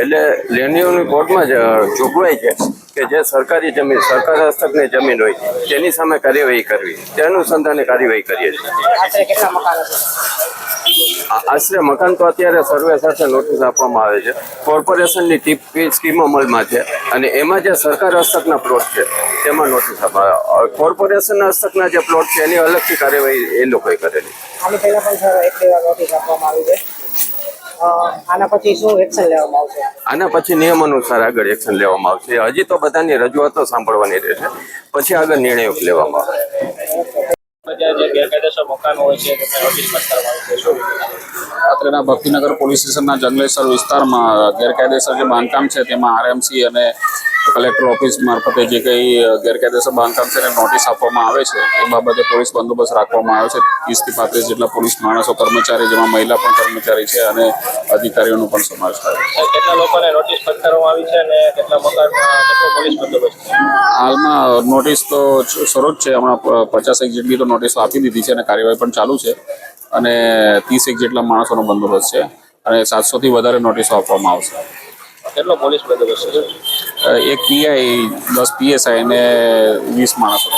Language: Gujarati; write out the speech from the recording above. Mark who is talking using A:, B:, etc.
A: એટલે લેન્ડીઓની કોર્ટમાં જ જોગવાઈ છે કે જે સરકારી જમીન, સરકાર હસ્તકની જમીન હોય, તેની સામે કાર્યવાહી કરવી. તે અનુસંધાને કાર્યવાહી કરીએ છીએ.
B: આશરે મકાનો
A: આશરે મકાન તો અત્યારે સર્વે સાથે નોટિસ આપવામાં આવે છે. કોર્પોરેશનની ટીપ સ્કીમ અમલમાં છે અને એમાં જે સરકાર હસ્તકના પ્લોટ છે તેમાં નોટિસ આપવા. કોર્પોરેશનના હસ્તકના જે પ્લોટ છે એની અલગથી કાર્યવાહી એ લોકોએ કરેલી.
B: આની પહેલા પણ સર એક બે નોટિસ આપવામાં આવી છે. આના પછી શું એક્શન લેવામાં આવશે?
A: આના પછી નિયમ અનુસાર આગળ એક્શન લેવામાં આવશે. હજી તો બધાની રજૂઆતો સાંભળવાની રહેશે. પછી આગળ નિર્ણયો લેવામાં આવે
C: બધા જે ગેરકાયદેસર મકાનો હોય છે તેમને નોટિસ ફટકારવામાં આવી છે શું અત્રેના ભક્તિનગર પોલીસ સ્ટેશનના જંગલેશ્વર વિસ્તારમાં ગેરકાયદેસર જે બાંધકામ છે તેમાં આરએમસી અને કલેક્ટર ઓફિસ મારફતે જે કંઈ ગેરકાયદેસર બાંધકામ છે એને નોટિસ આપવામાં આવે છે એ બાબતે પોલીસ બંદોબસ્ત રાખવામાં આવ્યો છે. ત્રીસથી પાંત્રીસ જેટલા પોલીસ માણસો કર્મચારી જેમાં મહિલા પણ કર્મચારી છે અને અધિકારીઓનો પણ સમાવેશ થાય છે.
D: કેટલા લોકોને નોટિસ ફટકારવામાં આવી છે અને કેટલા મકાનમાં કેટલો પોલીસ બંદોબસ્ત
C: હાલમાં નોટિસ તો સરોજ છે. હમણાં પચાસેક જેટલી તો નોટિસો આપી દીધી છે અને કાર્યવાહી પણ ચાલુ છે. અને ત્રીસેક જેટલા માણસોનો બંદોબસ્ત છે. અને સાતસોથી વધારે નોટિસો આપવામાં આવશે.
D: કેટલો પોલીસ બંદોબસ્ત છે?
C: એક પીઆઈ દસ પીએસઆઈ અને વીસ માણસો